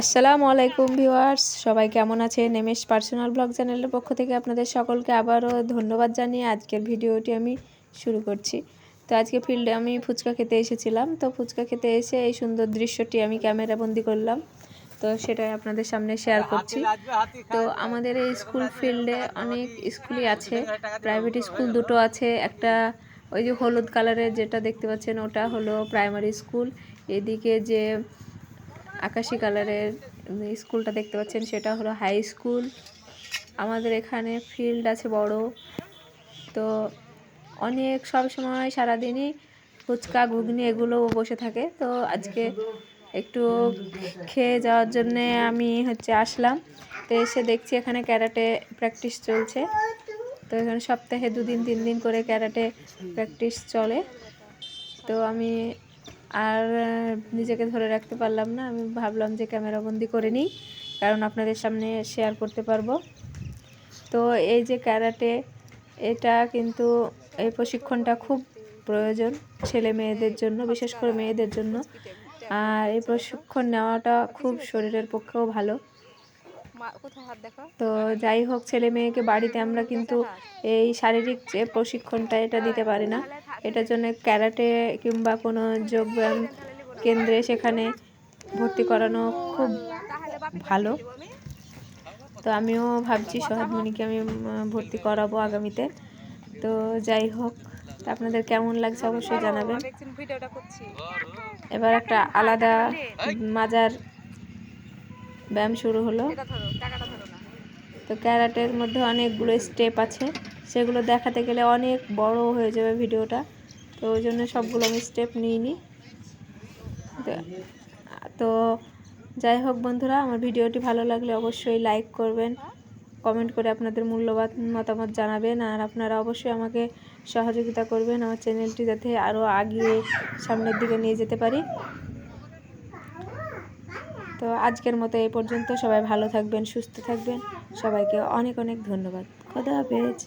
আসসালামু আলাইকুম ভিউয়ার্স সবাই কেমন আছেন? এমএস পার্সোনাল ব্লগ চ্যানেলের পক্ষ থেকে আপনাদের সকলকে আবারও ধন্যবাদ জানিয়ে আজকের ভিডিওটি আমি শুরু করছি। তো আজকে ফিল্ডে আমি ফুচকা খেতে এসেছিলাম। তো ফুচকা খেতে এসে এই সুন্দর দৃশ্যটি আমি ক্যামেরা বন্দি করলাম। তো সেটাই আপনাদের সামনে শেয়ার করছি। তো আমাদের এই স্কুল ফিল্ডে অনেক স্কুলই আছে। প্রাইভেট স্কুল দুটো আছে। একটা ওই যে হলুদ কালারের যেটা দেখতে পাচ্ছেন ওটা হলো প্রাইমারি স্কুল এদিকে যে আকাশি কালারের স্কুলটা দেখতে পাচ্ছেন, সেটা হলো হাই স্কুল। আমাদের এখানে ফিল্ড আছে বড়। তো অনেক সব সময় সারাদিনই ফুচকা, ঘুগনি এগুলো বসে থাকে। তো আজকে একটু খেয়ে যাওয়ার জন্যে আমি হচ্ছে আসলাম। তো এসে দেখছি এখানে ক্যারাটে প্র্যাকটিস চলছে। তো এখানে সপ্তাহে দুদিন তিন দিন করে ক্যারাটে প্র্যাকটিস চলে। তো আমি আর নিজেকে ধরে রাখতে পারলাম না। আমি ভাবলাম যে ক্যামেরাবন্দি করে নিই, কারণ আপনাদের সামনে শেয়ার করতে পারব। তো এই যে ক্যারাটে, এটা কিন্তু এই প্রশিক্ষণটা খুব প্রয়োজন ছেলে মেয়েদের জন্য, বিশেষ করে মেয়েদের জন্য। আর এই প্রশিক্ষণ নেওয়াটা খুব শরীরের পক্ষেও ভালো। তো যাই হোক, ছেলে মেয়েকে বাড়িতে আমরা কিন্তু এই শারীরিক যে প্রশিক্ষণটা, এটা দিতে পারি না। এটার জন্য ক্যারাটে কিংবা কোনো যোগব্যায়াম কেন্দ্রে সেখানে ভর্তি করানো খুব ভালো। তো আমিও ভাবছি সোহাদমণিকে আমি ভর্তি করাবো আগামীতে। তো যাই হোক আপনাদের কেমন লাগছে অবশ্যই জানাবেন। এবার একটা আলাদা মাজার ব্যায়াম শুরু হলো। তো ক্যারাটের মধ্যে অনেকগুলো স্টেপ আছে। সেগুলো দেখাতে গেলে অনেক বড় হয়ে যাবে ভিডিওটা। তো ওই জন্য সবগুলো আমি স্টেপ নিই। নিইনি তো যাই হোক বন্ধুরা, আমার ভিডিওটি ভালো লাগলে অবশ্যই লাইক করবেন, কমেন্ট করে আপনাদের মূল্যবান মতামত জানাবেন, আর আপনারা অবশ্যই আমাকে সহযোগিতা করবেন, আমার চ্যানেলটি যাতে আরও আগিয়ে সামনের দিকে নিয়ে যেতে পারি। তো আজকের মতো এই পর্যন্ত। সবাই ভালো থাকবেন, সুস্থ থাকবেন। সবাইকে অনেক অনেক ধন্যবাদ। খোদা হাফেজ।